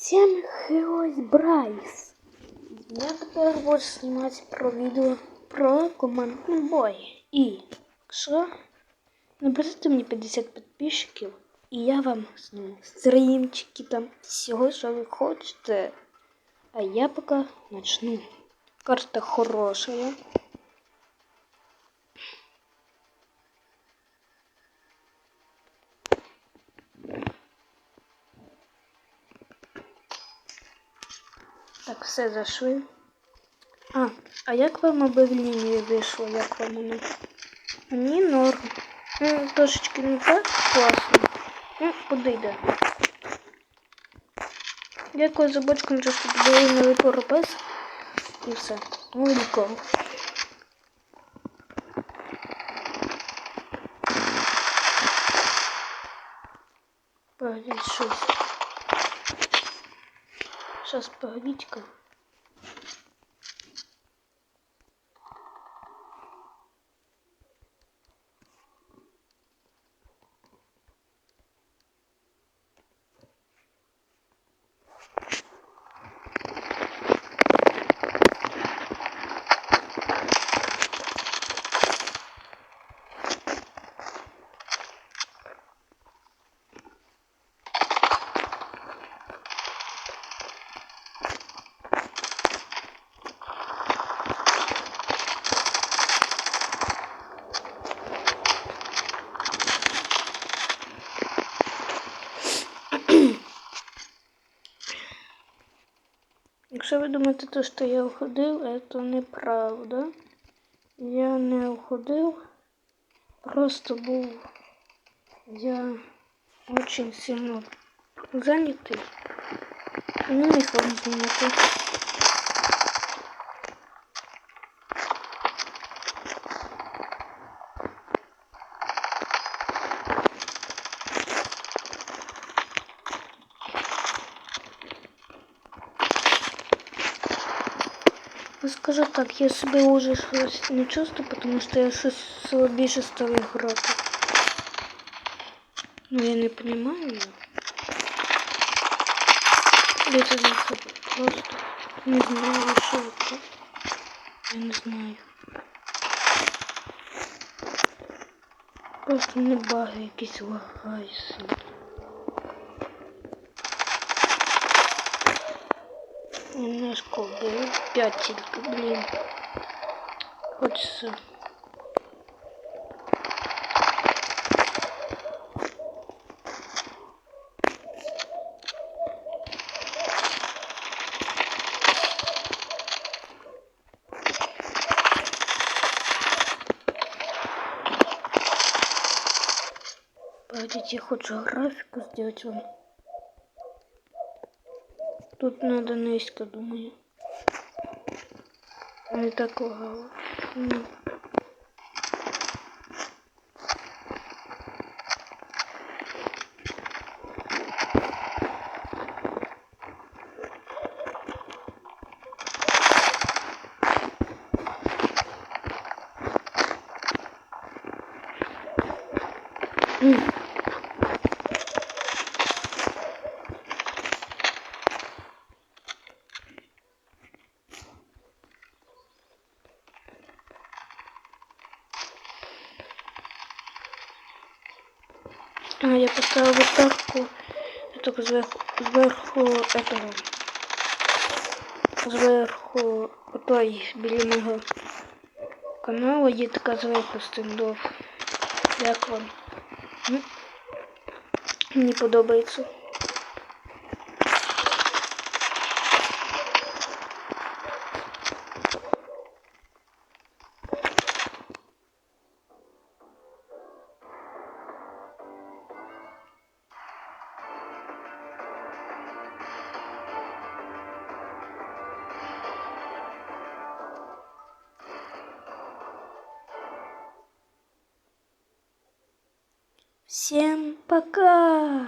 Всем Херойс Брайс. Я тепер буду знімати про відео про командний бой. І якщо наберете мені 50 підписчиків, і я вам зніму стрімчики там всього, що ви хочете. А я поки начну. Карта хорошая. Так, все зайшли. А, а як вам об'явлення вийшло, як вам воно? Мені норм. Ну, трошечки не так класно. Ну, куди йде? Дякую за бочку, що додали новий поропис. І все. Ну, нікого. Погодіть щось. Сейчас, погодите-ка. Якщо ви думаєте, то, що я уходив, це неправда. Я не уходив. Просто був я очень сильно зайнятий. І не міг вам. Скажу так, я себе уже щось не чувствую, потому что я щось слабіше став грати. Ну я не понимаю. Я це за це просто не знаю, що це. Я не знаю. Просто не баги якісь лагаються. Немножко убил. Пять только, блин. Хочется. Погодите, я хочу графику сделать вам. Тут надо низько, думаю. Не так лагало. Mm. Я поставила Я только сверху, сверху этого, сверху той біля канала є така зверху стендов. Як вам? Мені подобається. Всем пока!